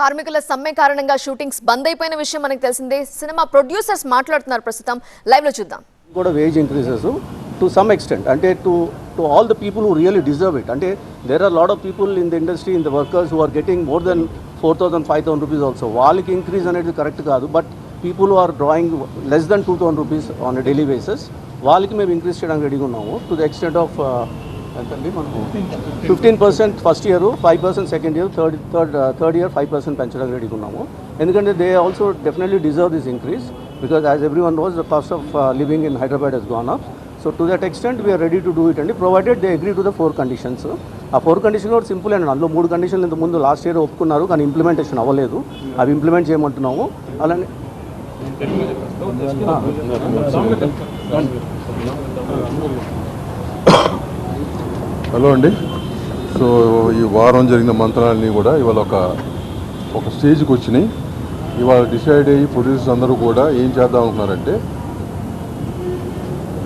కార్మికుల సమ్మె కారణంగా షూటింగ్స్ బంద్ అయిపోయిన విషయం మనకు తెలిసిందే. సినిమా ప్రొడ్యూసర్స్ మాట్లాడుతున్నారు ప్రస్తుతం. లైవ్లో చూద్దాం. కూడా wage increases to some extent అంటే to to all the people who really deserve it అంటే there are lot of people in the industry in the workers who are getting more than four thousand five thousand rupees also వాళ్ళకి increase అనేది correct కాదు but people are drawing less than two thousand rupees on daily basis వాళ్ళకి మేము increase చేయడానికి రెడీగా ఉన్నాము. To the extent of ఎంతండి మనకు fifteen percent first year five percent second year third third third year five percent పెంచడానికి రెడీగా ఉన్నాము. ఎందుకంటే they also definitely deserve this increase because as everyone knows the cost of living in Hyderabad has gone up. So to that extent we're ready to do it అండి. Provided they agree to the four conditions. ఆ four condition కూడా simple అండి. అందులో మూడు కండిషన్లు ఇంత ముందు last year ఒప్పుకున్నారు కానీ ఇంప్లిమెంటేషన్ అవ్వలేదు. అవి ఇంప్లిమెంట్ చేయమంటున్నాము. అలానే హలో అండి. సో ఈ వారం జరిగిన మంత్రాలన్నీ కూడా ఇవాళ ఒక ఒక స్టేజ్కి వచ్చినాయి. ఇవాళ డిసైడ్ అయ్యి ప్రొడ్యూసర్స్ అందరూ కూడా ఏం చేద్దాం అనుకున్నారంటే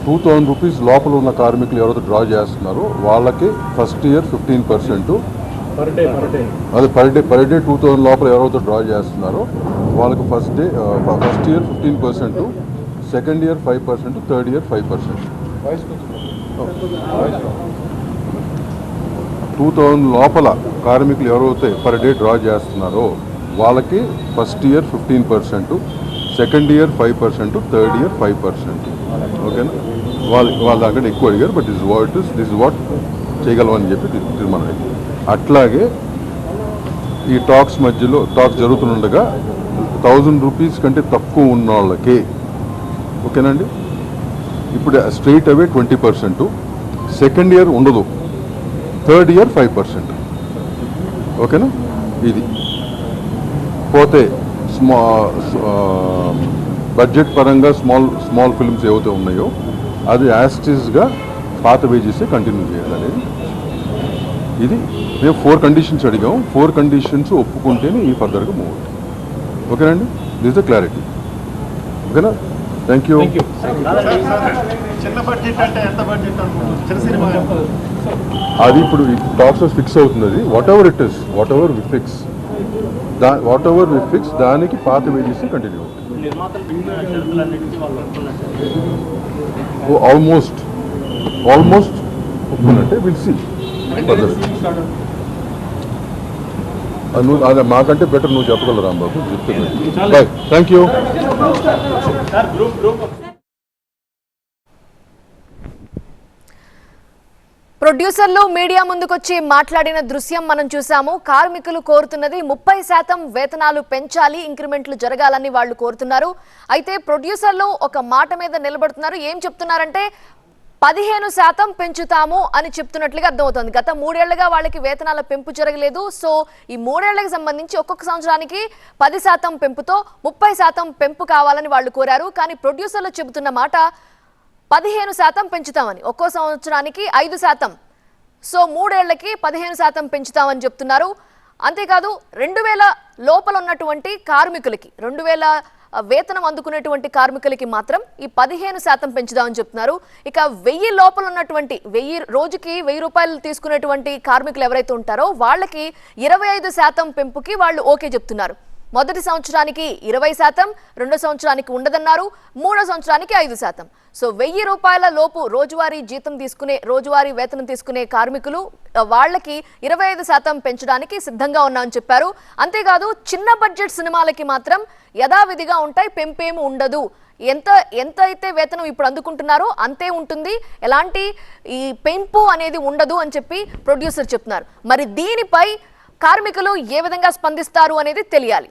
టూ థౌజండ్ రూపీస్ లోపల ఉన్న కార్మికులు ఎవరైతే డ్రా చేస్తున్నారో వాళ్ళకి ఫస్ట్ ఇయర్ ఫిఫ్టీన్ పర్సెంట్. అదే per day per day two thousand లోపల ఎవరైతే డ్రా చేస్తున్నారో వాళ్ళకి first day first year fifteen percent second year five percent third year five percent. Two thousand లోపల కార్మికులు ఎవరైతే పర్ డే డ్రా చేస్తున్నారో వాళ్ళకి first year fifteen percent second year five percent third year five percent. ఓకేనా? వాళ్ళ వాళ్ళ దగ్గర ఎక్కువ అడిగారు but is what is this what చేయగలమని చెప్పి తీర్మానం అయింది. అట్లాగే ఈ టాక్స్ మధ్యలో టాక్స్ జరుగుతుండగా థౌజండ్ రూపీస్ కంటే తక్కువ ఉన్న వాళ్ళకి ఓకేనండి ఇప్పుడు స్ట్రైట్ అవే ట్వంటీ పర్సెంట్ సెకండ్ ఇయర్ ఉండదు. థర్డ్ ఇయర్ ఫైవ్ పర్సెంట్ ఓకేనా? ఇది. పోతే స్మా బడ్జెట్ పరంగా స్మాల్ స్మాల్ ఫిల్మ్స్ ఏవైతే ఉన్నాయో అది యాస్టిస్గా పాత వేజెసే కంటిన్యూ చేయాలనేది. ఇది మేము ఫోర్ కండిషన్స్ అడిగాం. ఫోర్ కండిషన్స్ ఒప్పుకుంటేనే ఈ ఫర్దర్గా మూవ్ అవుతుంది. ఓకేనండి? దిస్ ద క్లారిటీ ఓకేనా? థ్యాంక్ యూ చిన్న బడ్జెట్ అంటే ఎంత బడ్జెట్ అనుకుంటున్నారు? చిన్న సినిమా అది ఇప్పుడు టాక్స్ ఫిక్స్ అవుతుంది అది whatever it is whatever we fix the whatever we fix దానికి పాత వేజెస్ కంటిన్యూ అవుతుంది ఆల్మోస్ట్ ఆల్మోస్ట్ ఒప్పుకున్నట్టే. విల్ సి నువ్వు అదే మాకంటే బెటర్ నువ్వు చెప్పగలరు రాంబాబు? చెప్తే బాయ్ థ్యాంక్ యూ ప్రొడ్యూసర్లు మీడియా ముందుకొచ్చి మాట్లాడిన దృశ్యం మనం చూసాము కార్మికులు కోరుతున్నది ముప్పై శాతం వేతనాలు పెంచాలి ఇంక్రిమెంట్లు జరగాలని వాళ్ళు కోరుతున్నారు. అయితే ప్రొడ్యూసర్లు ఒక మాట మీద నిలబడుతున్నారు. ఏం చెప్తున్నారంటే పదిహేను శాతం పెంచుతాము అని చెప్తున్నట్లుగా అర్థమవుతుంది. గత మూడేళ్ళుగా వాళ్ళకి వేతనాల పెంపు జరగలేదు. సో ఈ మూడేళ్ళకు సంబంధించి ఒక్కొక్క సంవత్సరానికి పది శాతం పెంపుతో ముప్పై శాతం పెంపు కావాలని వాళ్ళు కోరారు. కానీ ప్రొడ్యూసర్లు చెబుతున్న మాట పదిహేను శాతం పెంచుతామని. ఒక్కో సంవత్సరానికి ఐదు శాతం. సో మూడేళ్ళకి పదిహేను శాతం పెంచుతామని చెప్తున్నారు. అంతేకాదు రెండు వేల లోపల ఉన్నటువంటి కార్మికులకి రెండు వేల వేతనం అందుకునేటువంటి కార్మికులకి మాత్రం ఈ పదిహేను శాతం పెంచుదామని చెప్తున్నారు. ఇక వెయ్యి లోపల ఉన్నటువంటి వెయ్యి రోజుకి వెయ్యి రూపాయలు తీసుకునేటువంటి కార్మికులు ఎవరైతే ఉంటారో వాళ్ళకి ఇరవై ఐదు శాతం పెంపుకి వాళ్ళు ఓకే చెప్తున్నారు. మొదటి సంవత్సరానికి ఇరవై శాతం రెండో సంవత్సరానికి ఉండదన్నారు మూడో సంవత్సరానికి ఐదు శాతం. సో వెయ్యి రూపాయల లోపు రోజువారీ జీతం తీసుకునే రోజువారీ వేతనం తీసుకునే కార్మికులు వాళ్ళకి ఇరవై ఐదు శాతం పెంచడానికి సిద్ధంగా ఉన్నామని చెప్పారు. అంతేకాదు చిన్న బడ్జెట్ సినిమాలకి మాత్రం యథావిధిగా ఉంటాయి పెంపేమి ఉండదు. ఎంత ఎంత అయితే వేతనం ఇప్పుడు అందుకుంటున్నారో అంతే ఉంటుంది. ఎలాంటి ఈ పెంపు అనేది ఉండదు అని చెప్పి ప్రొడ్యూసర్ చెప్తున్నారు. మరి దీనిపై కార్మికులు ఏ విధంగా స్పందిస్తారు అనేది తెలియాలి.